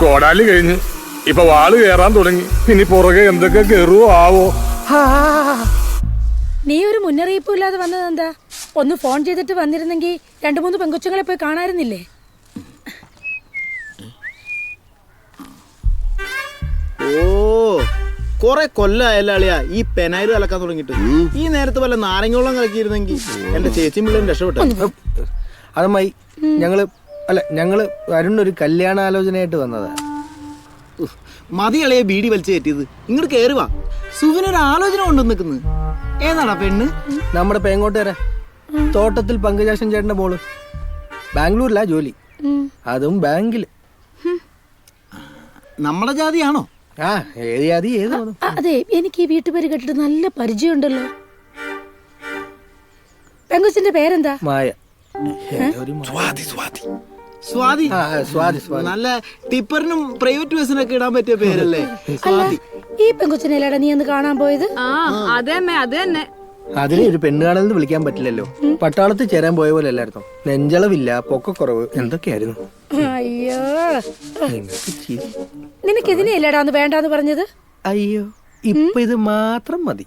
കോടാലി കഴിഞ്ഞ്. ഇപ്പൊ വാൾ കേറാൻ തുടങ്ങി. ഇനി പുറകെ എന്തൊക്കെ കേറുവോ ആവോ. നീ ഒരു മുന്നറിയിപ്പും ഇല്ലാതെ വന്നത് എന്താ? ഒന്ന് ഫോൺ ചെയ്തിട്ട് വന്നിരുന്നെങ്കിൽ രണ്ടു മൂന്ന് പെങ്കൊച്ചുങ്ങളെ പോയി കാണാറുന്നില്ലേ ഓ കൊറേ കൊല്ലായല്ല അളിയാ ഈ പെനായിര് കലക്കാൻ തുടങ്ങിട്ട് ഈ നേരത്തെ വല്ല നാരങ്ങോളം കലക്കിയിരുന്നെങ്കിൽ എന്റെ ചേച്ചിയും പിള്ളേരും രക്ഷപ്പെട്ടു. അതമ്മായി ഞങ്ങൾ അല്ല ഞങ്ങൾ വരുന്നൊരു കല്യാണാലോചനയായിട്ട് വന്നതാ. മതിയളയെ ബീഡി വലിച്ചു കയറ്റിയത്. ഇങ്ങോട്ട് കേറുവാ സുവിനൊരു ആലോചന കൊണ്ടു നിൽക്കുന്നു. ഏതാടാ പെണ്ണ്? നമ്മുടെ പേങ്ങോട്ട് വരാ തോട്ടത്തിൽ പങ്കജാശൻ ചേട്ടന്റെ മോൾ. ബാംഗ്ലൂരിലാ ജോലി. അതും ബാങ്കിൽ നമ്മുടെ ജാതിയാണോ? ആ ഏത് ജാതി ഏത് അതെ എനിക്ക് ഈ വീട്ടുപേര് കേട്ടിട്ട് നല്ല പരിചയമുണ്ടല്ലോ. പെങ്കുച്ചിന്റെ പേരെന്താ? മായ. ഒരു. സ്വാതി ആ, സ്വാതി. സ്വാതി നല്ല ടിപ്പറിനും പ്രൈവറ്റ് ബസ്സിനൊക്കെ ഇടാൻ പറ്റിയ പേരല്ലേ? സ്വാതി. ഈ പെങ്കൊച്ചിനെല്ലാടാ നീ ഒന്ന് കാണാൻ പോയത്? ആ അതന്നെ അത് തന്നെ. അതിനെ ഒരു പെണ്ണുകാണെന്ന് വിളിക്കാൻ പറ്റില്ലല്ലോ. പട്ടാളത്ത് ചേരാൻ പോയ പോലെ അല്ലായിരുന്നു? നെഞ്ചളവില്ല പൊക്കക്കുറവ് എന്തൊക്കെയായിരുന്നു? അയ്യോ. നിനക്ക് ഇതിനെയല്ലേടാന്ന് വേണ്ടാന്ന് പറഞ്ഞത്? അയ്യോ ഇപ്പൊ ഇത് മാത്രം മതി.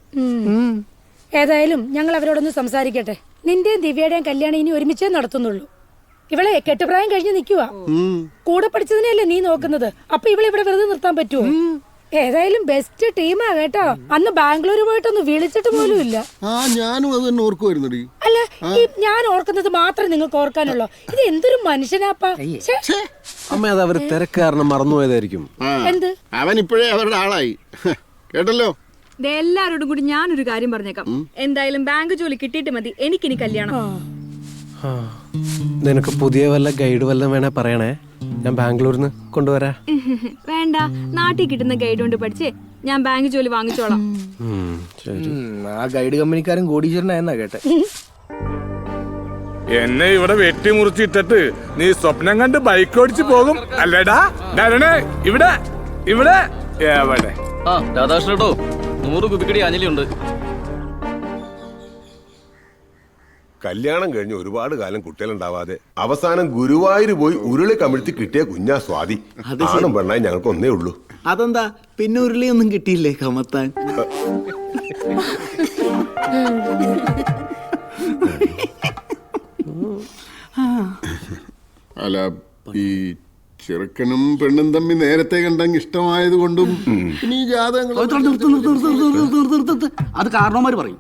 ഏതായാലും ഞങ്ങൾ അവരോടൊന്ന് സംസാരിക്കട്ടെ. നിന്റെയും ദിവ്യയുടെയും കല്യാണം ഇനി ഒരുമിച്ചേ നടത്തുന്നുള്ളൂ. ഇവളെ കെട്ടുപ്രായം കഴിഞ്ഞ് നിൽക്കുക കൂടെ പഠിച്ചതിനെയല്ലേ നീ നോക്കുന്നത്? അപ്പൊ ഇവളെ ഇവിടെ വെറുതെ നിർത്താൻ പറ്റുമോ ഏതായാലും ബെസ്റ്റ് ടീമാ കേട്ടോ. അന്ന് ബാംഗ്ലൂർ പോയിട്ടൊന്നും വിളിച്ചിട്ട് പോലും ഇല്ല. ആ ഞാനും അത് തന്നെ ഓർക്കുമായിരുന്നടി അല്ല ഈ ഞാൻ ഓർക്കുന്നത് മാത്രമേ നിങ്ങൾക്ക് ഓർക്കാനുള്ളൂ. ഇത് എന്തൊരു മനുഷ്യനാപ്പാ. അമ്മ അത് അവർ തിരക്ക് കാരണം മറന്നുപോയതായിരിക്കും. എന്ത്? അവൻ ഇപ്പോഴേ അവരുടെ ആളായി. കേട്ടല്ലോ? ദേ എല്ലാരോടും കൂടി ഞാനൊരു കാര്യം പറഞ്ഞേക്കാം. എന്തായാലും ബാങ്ക് ജോലി കിട്ടിയിട്ട് മതി. എനിക്കിനി കല്യാണം. നിനക്ക് പുതിയ വല്ല ഗൈഡ് വല്ലതും വേണേ പറയണേ. ഞാൻ ബാംഗ്ലൂരിൽ നിന്ന് കൊണ്ടുവരാ. വേണ്ട നാട്ടിൽ കിട്ടുന്ന ഗൈഡ് കൊണ്ട് പഠിച്ച്. ഞാൻ ബാങ്ക് ജോലി വാങ്ങിച്ചോളാം. ആ ഗൈഡ് കമ്പനിക്കാരൻ കോടീശ്വരനായെന്നാ കേട്ടെ. എന്നെ ഇവിടെ വെട്ടിമുറിച്ചിട്ടിട്ട് നീ സ്വപ്നം കണ്ട് ബൈക്ക് ഓടിച്ചു പോകും. അല്ലേടാ ഡരണേ ഇവിടെ ഇവിടെ. എവിടെ ആ രാധാകൃഷ്ണ കേട്ടോ നൂറ് കുപ്പിക്കടി അഞ്ഞലിയുണ്ട് കല്യാണം കഴിഞ്ഞ് ഒരുപാട് കാലം കുട്ടികളുണ്ടാവാതെ അവസാനം ഗുരുവായൂർ പോയി ഉരുളി കമിഴ്ത്തി കിട്ടിയ കുഞ്ഞാ സ്വാതി ആണും പെണ്ണായി ഞങ്ങൾക്ക് ഒന്നേ ഉള്ളൂ അതെന്താ പിന്നെ ഉരുളിയൊന്നും കിട്ടിയില്ലേ കമത്താൻ അല്ല ഈ ചെറുക്കനും പെണ്ണും തമ്മി നേരത്തെ കണ്ടങ്ങ് ഇഷ്ടമായത് കൊണ്ടും ഇനി ജാതകങ്ങൾ അത് കാരണവന്മാര് പറയും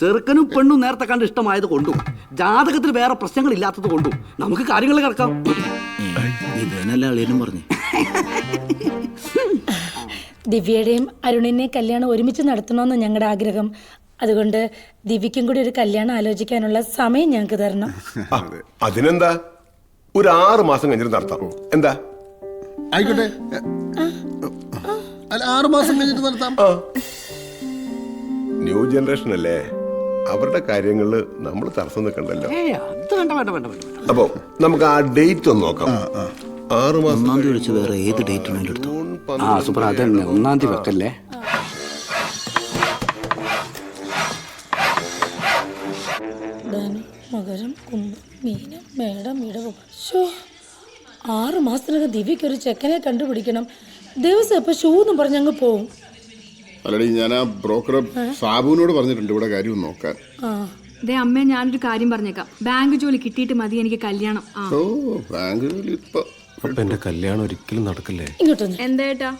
ചെറുക്കനും പെണ്ണും നേരത്തെ കണ്ട് ഇഷ്ടമായത് കൊണ്ടും ജാതകത്തിൽ വേറെ പ്രശ്നങ്ങൾ ഇല്ലാത്തത് കൊണ്ടും നമുക്ക് കാര്യങ്ങൾ കിടക്കാം. അളിയനും പറഞ്ഞു. ദിവ്യയുടെയും അരുണിനെയും കല്യാണം ഒരുമിച്ച് നടത്തണമെന്ന് ഞങ്ങളുടെ ആഗ്രഹം. അതുകൊണ്ട് ദിവ്യക്കും കൂടി ഒരു കല്യാണം ആലോചിക്കാനുള്ള സമയം ഞങ്ങൾക്ക് തരണം. ആ, അതിനെന്താ? ഒരു ആറ് മാസം കഴിഞ്ഞിട്ട് നടത്താം. എന്താ? ആയിക്കോട്ടെ. അല്ല ആറു മാസം കഴിഞ്ഞിട്ട് നടത്താം. ന്യൂ ജനറേഷൻ അല്ലേ? അവരുടെ കാര്യങ്ങളിൽ നമ്മൾ തടസ്സം നിൽക്കണ്ടല്ലോ. അപ്പൊ നമുക്ക് ആ ഡേറ്റ് ഒന്ന് നോക്കാം. ആറ് മാസം ഒന്നാം തീയതി വേറെ ഏത് ഡേറ്റ് വേണ്ടി എടുത്തു? ജൂൺ ആ സൂപ്പർ. അതന്നെ ഒന്നാം തീയതി വെക്കല്ലേ? ധനു മകരം കുംഭം മീനം മേടം ഇടവം. ഷോ ആറ് മാസത്തിനകം ദിവ്യയ്ക്ക് ഒരു ചെക്കനെ കണ്ടുപിടിക്കണം. ദിവസം ഇപ്പൊ ഷൂ എന്നും പറഞ്ഞങ്ങ് പോവും. അല്ലടി ഞാൻ ആ ബ്രോക്കർ സാബുവിനോട് പറഞ്ഞിട്ടുണ്ട് ഇവിടെ കാര്യം നോക്കാൻ. ആ. ദേ അമ്മേ ഞാനൊരു കാര്യം പറഞ്ഞേക്കാം. ബാങ്ക് ജോലി കിട്ടിയിട്ട് മതി എനിക്ക് കല്യാണം. ആ. ഓ ബാങ്ക് ജോലി ഇപ്പൊ. അപ്പൊ എന്റെ കല്യാണം ഒരിക്കലും നടക്കില്ലേ? എന്താ എന്തേട്ടാ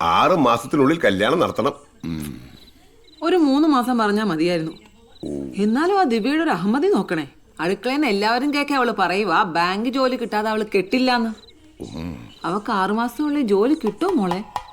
ആറ് മാസത്തിനുള്ളിൽ കല്യാണം നടത്തണം. ഒരു മൂന്ന് മാസം പറഞ്ഞാ മതിയായിരുന്നു. എന്നാലും ആ ദിവ്യയുടെ ഒരു അഹമ്മതി നോക്കണേ. അടുക്കളയിൽ എല്ലാവരും കേൾക്കെ അവൾ പറയുവാ ബാങ്ക് ജോലി കിട്ടാതെ അവൾ കെട്ടില്ലാന്ന്. അവക്ക് ആറുമാസത്തിനുള്ളിൽ ജോലി കിട്ടുമോ മോളെ?